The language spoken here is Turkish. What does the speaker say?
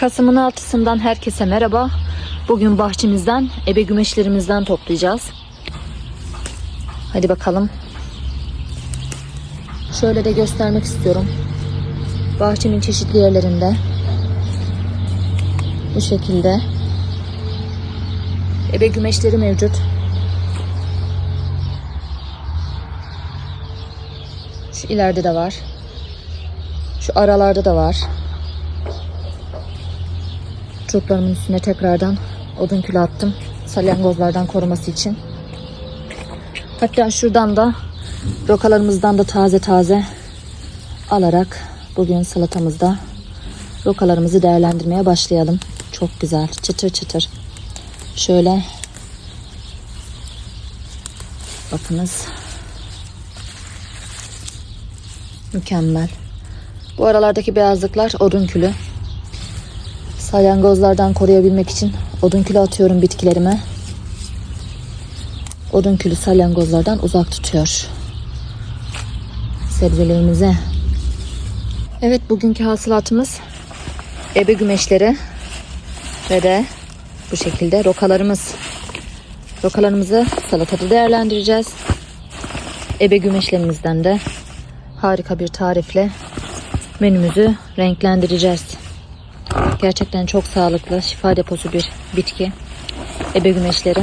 Kasım'ın altısından herkese merhaba. Bugün bahçemizden ebe gümeşlerimizden toplayacağız. Hadi bakalım. Şöyle de göstermek istiyorum. Bahçemin çeşitli yerlerinde bu şekilde ebe gümeşleri mevcut. Şu ileride de var. Şu aralarda da var. Çocuklarımın üstüne tekrardan odun külü attım. Salyangozlardan koruması için. Hatta şuradan da rokalarımızdan da taze taze alarak bugün salatamızda rokalarımızı değerlendirmeye başlayalım. Çok güzel. Çıtır çıtır. Şöyle bakınız. Mükemmel. Bu aralardaki beyazlıklar odun külü. Salyangozlardan koruyabilmek için odun külü atıyorum bitkilerime. Odun külü salyangozlardan uzak tutuyor. Sebzelerimizi. Evet bugünkü hasılatımız ebe gümeşleri ve de bu şekilde rokalarımız. Rokalarımızı salatada değerlendireceğiz. Ebe gümeşlerimizden de harika bir tarifle menümüzü renklendireceğiz. Gerçekten çok sağlıklı, şifa deposu bir bitki. Ebe gümeşleri.